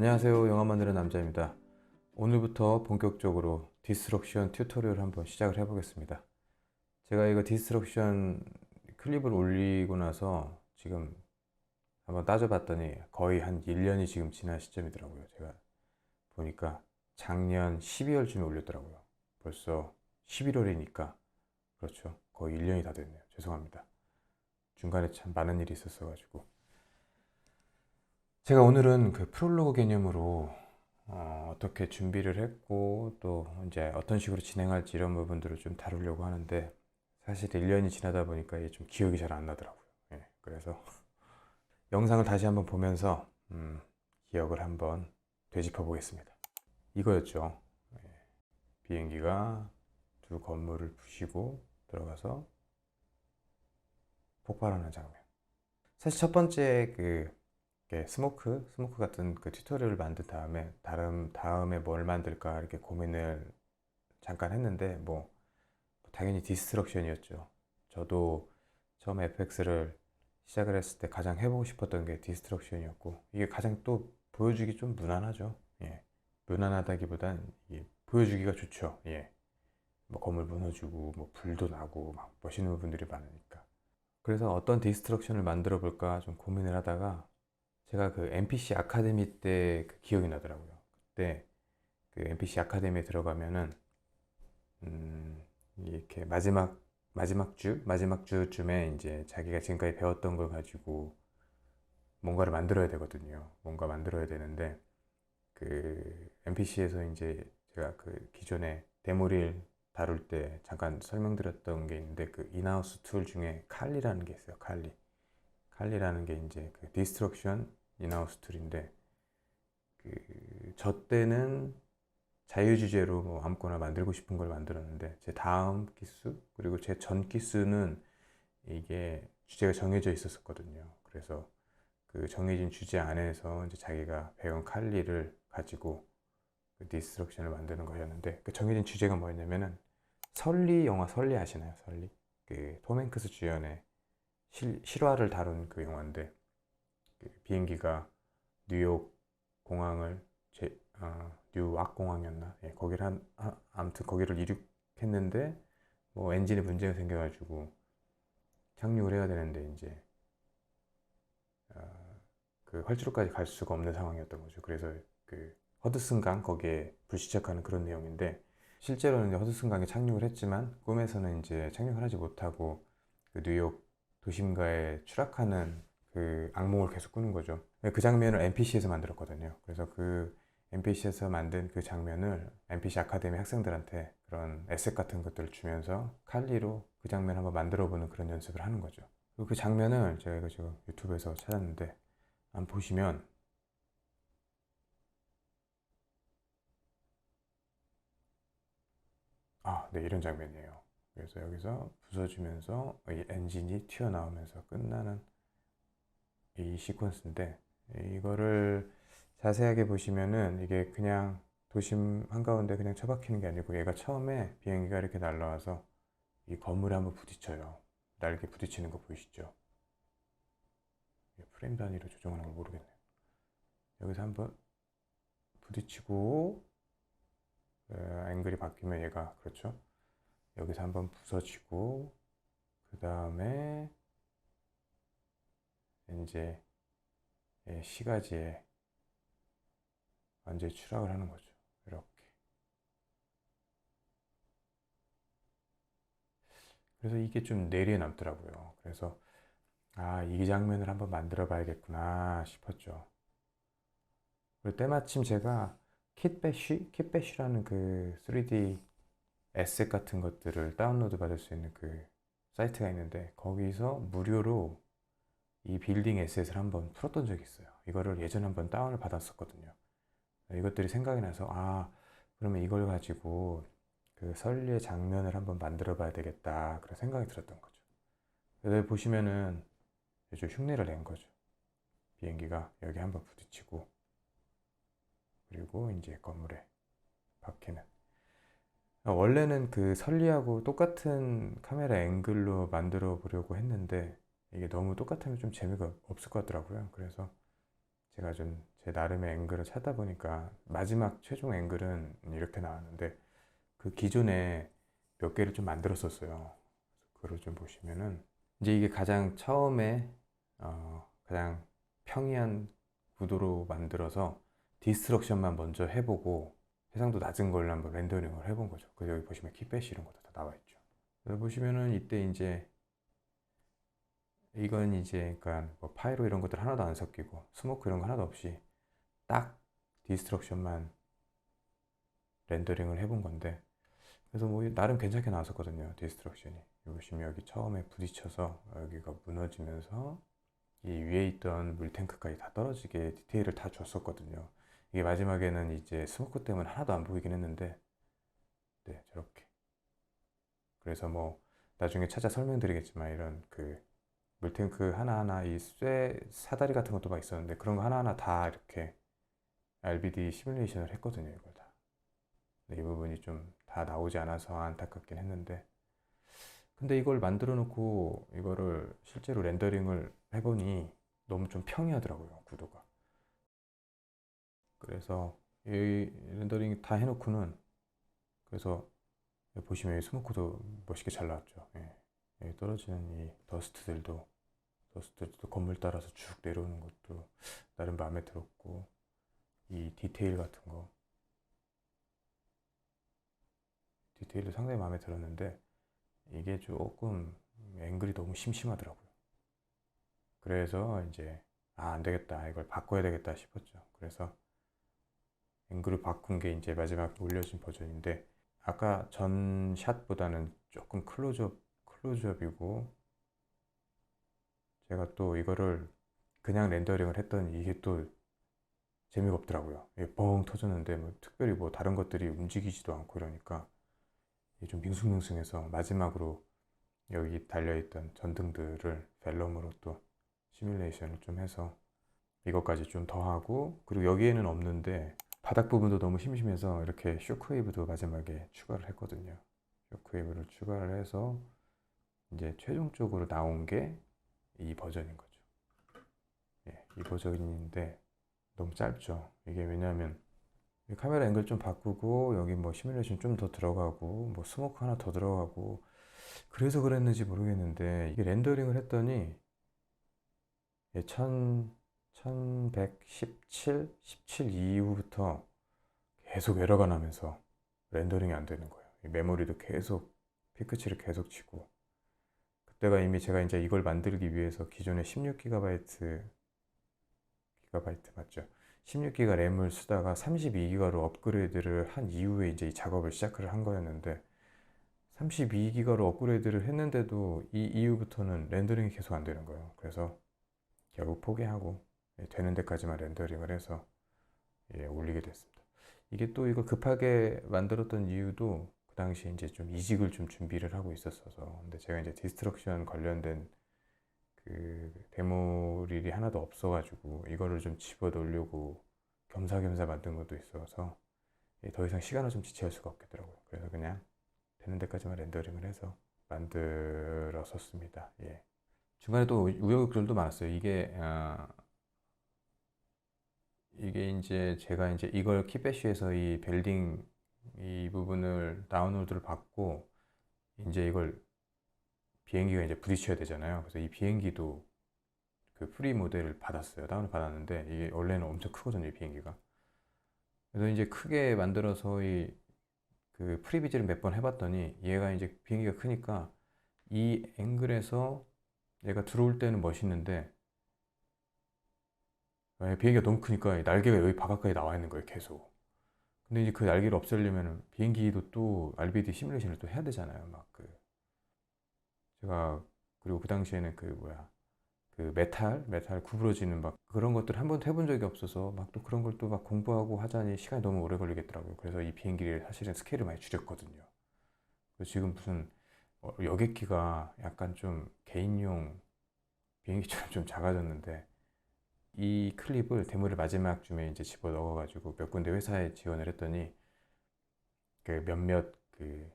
안녕하세요. 영화 만드는 남자입니다. 오늘부터 본격적으로 디스트럭션 튜토리얼 한번 시작을 해보겠습니다. 제가 이거 디스트럭션 클립을 올리고 나서 지금 한번 따져봤더니 거의 한 1년이 지금 지난 시점이더라고요. 제가 보니까 작년 12월쯤에 올렸더라고요. 벌써 11월이니까 그렇죠. 거의 1년이 다 됐네요. 죄송합니다. 중간에 참 많은 일이 있었어 가지고 제가 오늘은 그 프롤로그 개념으로 어, 떻게 준비를 했고 또 이제 어떤 식으로 진행할지 이런 부분들을 좀 다루려고 하는데 사실 1년이 지나다 보니까 이게 좀 기억이 잘 안 나더라고요. 예, 그래서 영상을 다시 한번 보면서 음, 기억을 한번 되짚어 보겠습니다. 이거였죠. 예, 비행기가 두 건물을 부시고 들어가서 폭발하는 장면. 사실 첫 번째 그 스모크, 스모크 같은 그 튜토리얼을 만든 다음에 다음 다음에 뭘 만들까 이렇게 고민을 잠깐 했는데 뭐 당연히 디스트럭션이었죠. 저도 처음 FX를 시작을 했을 때 가장 해보고 싶었던 게 디스트럭션이었고 이게 가장 또 보여주기 좀 무난하죠. 예. 무난하다기보단 이게 보여주기가 좋죠. 예. 뭐 건물 무너지고 뭐 불도 나고 막 멋있는 부분들이 많으니까. 그래서 어떤 디스트럭션을 만들어 볼까 좀 고민을 하다가 제가 그 NPC 아카데미 때 그 기억이 나더라고요. 그때 그 NPC 아카데미에 들어가면은 음, 이렇게 마지막 마지막 주 마지막 주쯤에 이제 자기가 지금까지 배웠던 걸 가지고 뭔가를 만들어야 되거든요. 뭔가 만들어야 되는데 그 NPC에서 이제 제가 그 기존에 데모릴 다룰 때 잠깐 설명드렸던 게 있는데 그 인하우스 툴 중에 칼리라는 게 있어요. 칼리. 칼리라는 게 이제 그 디스트럭션 인하우스 툴인데 그 저 때는 자유주제로 뭐 아무거나 만들고 싶은 걸 만들었는데 제 다음 기수 그리고 제 전 기수는 이게 주제가 정해져 있었거든요. 그래서 그 정해진 주제 안에서 이제 자기가 배운 칼리를 가지고 그 디스트럭션을 만드는 거였는데 그 정해진 주제가 뭐였냐면은 설리 영화 설리 아시나요? 설리 그 톰 행크스 주연의 실, 실화를 다룬 그 영화인데 그 비행기가 뉴욕 공항을 제, 어, 뉴악 공항이었나? 예, 거기를 한, 아, 아무튼 거기를 이륙했는데 뭐 엔진에 문제가 생겨가지고 착륙을 해야 되는데 이제 어, 그 활주로까지 갈 수가 없는 상황이었던 거죠. 그래서 그 허드슨강 거기에 불시착하는 그런 내용인데 실제로는 허드슨강에 착륙을 했지만 꿈에서는 이제 착륙을 하지 못하고 그 뉴욕 도심가에 추락하는 그 악몽을 계속 꾸는 거죠. 그 장면을 NPC에서 만들었거든요. 그래서 그 NPC에서 만든 그 장면을 NPC 아카데미 학생들한테 그런 에셋 같은 것들을 주면서 칼리로 그 장면 한번 만들어 보는 그런 연습을 하는 거죠. 그 장면을 제가 이거 지금 유튜브에서 찾았는데 한번 보시면 아, 네, 이런 장면이에요. 그래서 여기서 부서지면서 이 엔진이 튀어나오면서 끝나는 이 시퀀스인데 이거를 자세하게 보시면은 이게 그냥 도심 한가운데 그냥 처박히는 게 아니고 얘가 처음에 비행기가 이렇게 날라와서 이 건물에 한번 부딪혀요. 날개 부딪히는 거 보이시죠? 프레임 단위로 조정하는 걸 모르겠네요. 여기서 한번 부딪히고 어, 앵글이 바뀌면 얘가 그렇죠? 여기서 한번 부서지고 그 다음에 이제 예, 시가지에 완전히 추락을 하는 거죠. 이렇게. 그래서 이게 좀 뇌리에 남더라고요. 그래서 아, 이 장면을 한번 만들어 봐야겠구나 싶었죠. 그리고 때마침 제가 킷배쉬? 킷배쉬라는 그 3D 에셋 같은 것들을 다운로드 받을 수 있는 그 사이트가 있는데 거기서 무료로 이 빌딩 에셋을 한번 풀었던 적이 있어요. 이거를 예전에 한번 다운을 받았었거든요. 이것들이 생각이 나서 아 그러면 이걸 가지고 그 설리의 장면을 한번 만들어 봐야 되겠다 그런 생각이 들었던 거죠. 여기 보시면은 좀 흉내를 낸 거죠. 비행기가 여기 한번 부딪히고 그리고 이제 건물에 박히는 원래는 그 설리하고 똑같은 카메라 앵글로 만들어 보려고 했는데 이게 너무 똑같으면 좀 재미가 없을 것 같더라고요. 그래서 제가 좀 제 나름의 앵글을 찾다 보니까 마지막 최종 앵글은 이렇게 나왔는데 그 기존에 몇 개를 좀 만들었었어요. 그걸 좀 보시면은 이제 이게 가장 처음에 어, 가장 평이한 구도로 만들어서 디스트럭션만 먼저 해보고 해상도 낮은 걸로 한번 렌더링을 해본 거죠. 그래서 여기 보시면 키패시 이런 것도 다 나와 있죠. 여기 보시면은 이때 이제 이건 이제 그러니까 뭐 파이로 이런 것들 하나도 안 섞이고 스모크 이런 거 하나도 없이 딱 디스트럭션만 렌더링을 해본 건데 그래서 뭐 나름 괜찮게 나왔었거든요 디스트럭션이 보시면 여기 처음에 부딪혀서 여기가 무너지면서 이 위에 있던 물탱크까지 다 떨어지게 디테일을 다 줬었거든요 이게 마지막에는 이제 스모크 때문에 하나도 안 보이긴 했는데 네 저렇게. 그래서 뭐 나중에 찾아 설명드리겠지만 이런 그 물탱크 하나하나 이 쇠 사다리 같은 것도 막 있었는데 그런 거 하나하나 다 이렇게 RBD 시뮬레이션을 했거든요 이걸 다. 근데 이 부분이 좀 다 나오지 않아서 안타깝긴 했는데. 근데 이걸 만들어 놓고 이거를 실제로 렌더링을 해보니 너무 좀 평이하더라고요 구도가 그래서 이 렌더링 다 해놓고는 그래서 보시면 이 스모크도 멋있게 잘 나왔죠 예. 여기 떨어지는 이 더스트들도 더스트들도 건물 따라서 쭉 내려오는 것도 나름 마음에 들었고 이 디테일 같은 거 디테일도 상당히 마음에 들었는데 이게 조금 앵글이 너무 심심하더라고요. 그래서 이제 아, 안 되겠다. 이걸 바꿔야 되겠다 싶었죠. 그래서 앵글을 바꾼 게 이제 마지막 올려진 버전인데 아까 전 샷보다는 조금 클로즈업 클로즈업이고 제가 또 이거를 그냥 렌더링을 했더니 이게 또 재미가 없더라고요. 뻥 터졌는데 뭐 특별히 뭐 다른 것들이 움직이지도 않고 이러니까 좀 밍숭밍숭해서 마지막으로 여기 달려있던 전등들을 벨럼으로 또 시뮬레이션을 좀 해서 이것까지 좀 더하고 그리고 여기에는 없는데 바닥 부분도 너무 심심해서 이렇게 쇼크웨이브도 마지막에 추가를 했거든요. 쇼크웨이브를 추가를 해서 이제 최종적으로 나온 게 이 버전인 거죠. 예, 이 버전인데 너무 짧죠. 이게 왜냐하면 이 카메라 앵글 좀 바꾸고 여기 뭐 시뮬레이션 좀 더 들어가고 뭐 스모크 하나 더 들어가고 그래서 그랬는지 모르겠는데 이게 렌더링을 했더니 예, 1000, 1117, 17 이후부터 계속 에러가 나면서 렌더링이 안 되는 거예요. 이 메모리도 계속 피크치를 계속 치고 그때가 이미 제가 이제 이걸 만들기 위해서 기존에 16GB 기가바이트 맞죠? 16기가 램을 쓰다가 32기가로 업그레이드를 한 이후에 이제 이 작업을 시작을 한 거였는데 32기가로 업그레이드를 했는데도 이 이후부터는 렌더링이 계속 안 되는 거예요. 그래서 결국 포기하고 예, 되는 데까지만 렌더링을 해서 예, 올리게 됐습니다. 이게 또 이거 급하게 만들었던 이유도 그 당시에 이제 좀 이직을 좀 준비를 하고 있었어서 근데 제가 이제 디스트럭션 관련된 그 데모릴이 하나도 없어가지고 이거를 좀 집어 넣으려고 겸사겸사 만든 것도 있어서 예, 더 이상 시간을 좀 지체할 수가 없겠더라고요. 그래서 그냥 되는 데까지만 렌더링을 해서 만들었었습니다. 예. 중간에 또 우여곡절도 많았어요. 이게 아, 이게 이제 제가 이제 이걸 키패시에서 이 벨딩 이 부분을 다운로드를 받고 이제 이걸 비행기가 이제 부딪혀야 되잖아요. 그래서 이 비행기도 그 프리 모델을 받았어요. 다운을 받았는데 이게 원래는 엄청 크거든요, 이 비행기가. 그래서 이제 크게 만들어서 이 그 프리비즈를 몇 번 해봤더니 얘가 이제 비행기가 크니까 이 앵글에서 얘가 들어올 때는 멋있는데 예, 비행기가 너무 크니까 날개가 여기 바깥까지 나와 있는 거예요, 계속. 근데 이제 그 날개를 없애려면 비행기도 또 RBD 시뮬레이션을 또 해야 되잖아요. 막 그 제가 그리고 그 당시에는 그 뭐야 그 메탈 메탈 구부러지는 막 그런 것들 한 번도 해본 적이 없어서 막 또 그런 걸 또 막 공부하고 하자니 시간이 너무 오래 걸리겠더라고요. 그래서 이 비행기를 사실은 스케일을 많이 줄였거든요. 그래서 지금 무슨 어, 여객기가 약간 좀 개인용 비행기처럼 좀 작아졌는데 이 클립을 데모를 마지막 쯤에 이제 집어 넣어가지고 몇 군데 회사에 지원을 했더니 그 몇몇 그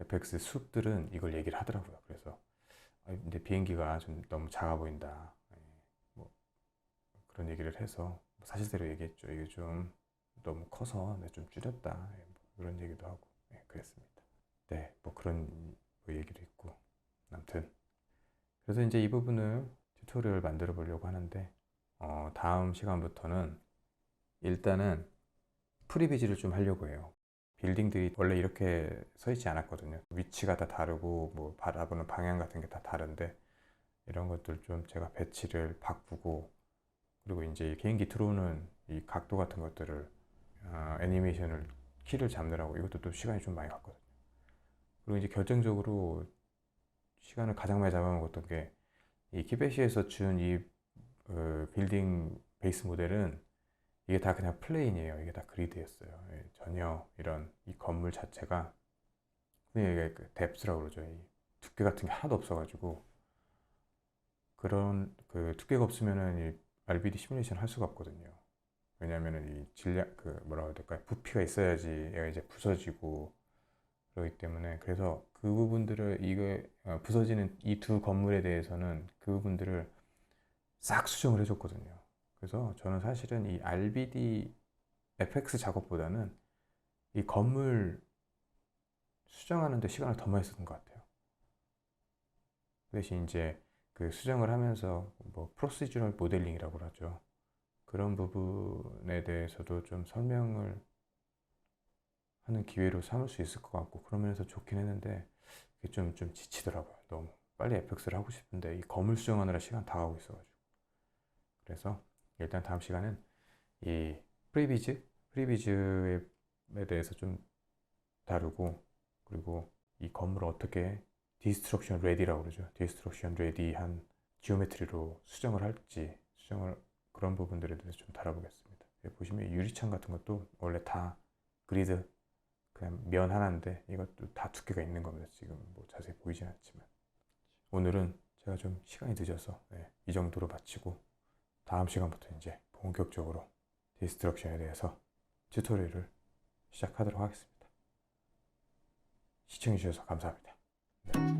FX 수업들은 이걸 얘기를 하더라고요. 그래서 아, 근데 비행기가 좀 너무 작아 보인다. 예, 뭐 그런 얘기를 해서 사실대로 얘기했죠. 이게 좀 너무 커서 내가 좀 줄였다. 예, 뭐 그런 얘기도 하고 예, 그랬습니다. 네, 뭐 그런 뭐 얘기도 있고 아무튼 그래서 이제 이 부분을 튜토리얼 만들어 보려고 하는데 어, 다음 시간부터는 일단은 프리비즈를 좀 하려고 해요. 빌딩들이 원래 이렇게 서 있지 않았거든요. 위치가 다 다르고 뭐 바라보는 방향 같은 게 다 다른데 이런 것들 좀 제가 배치를 바꾸고 그리고 이제 이 개인기 들어오는 이 각도 같은 것들을 어, 애니메이션을 키를 잡느라고 이것도 또 시간이 좀 많이 갔거든요. 그리고 이제 결정적으로 시간을 가장 많이 잡아먹었던 게 이 키베시에서 준 이 빌딩 베이스 모델은 이게 다 그냥 플레인이에요. 이게 다 그리드였어요. 예, 전혀 이런 이 건물 자체가 이게 그 뎁스라고 그러죠. 이 두께 같은 게 하나도 없어가지고 그런 그 두께가 없으면은 이 RBD 시뮬레이션 할 수가 없거든요. 왜냐하면은 이 질량 그 뭐라고 해야 될까요? 부피가 있어야지 얘가 이제 부서지고 그렇기 때문에 그래서 그 부분들을 이거 어, 부서지는 이 두 건물에 대해서는 그 부분들을 싹 수정을 해줬거든요. 그래서 저는 사실은 이 RBD FX 작업보다는 이 건물 수정하는데 시간을 더 많이 쓰는 것 같아요. 그 대신 이제 그 수정을 하면서 뭐 프로시저럴 모델링이라고 하죠. 그런 부분에 대해서도 좀 설명을 하는 기회로 삼을 수 있을 것 같고 그러면서 좋긴 했는데 이게 좀, 좀 지치더라고요. 너무 빨리 FX를 하고 싶은데 이 건물 수정하느라 시간 다 가고 있어가지고 그래서 일단 다음 시간은 이 프리비즈 프리비즈에 대해서 좀 다루고 그리고 이 건물을 어떻게 디스트럭션 레디라고 그러죠. 디스트럭션 레디한 지오메트리로 수정을 할지 수정을 그런 부분들에 대해서 좀 다뤄보겠습니다. 여기 보시면 유리창 같은 것도 원래 다 그리드 그냥 면 하나인데 이것도 다 두께가 있는 겁니다. 지금 뭐 자세히 보이진 않지만 오늘은 제가 좀 시간이 늦어서 네, 이 정도로 마치고 다음 시간부터 이제 본격적으로 디스트럭션에 대해서 튜토리얼을 시작하도록 하겠습니다. 시청해주셔서 감사합니다. 네.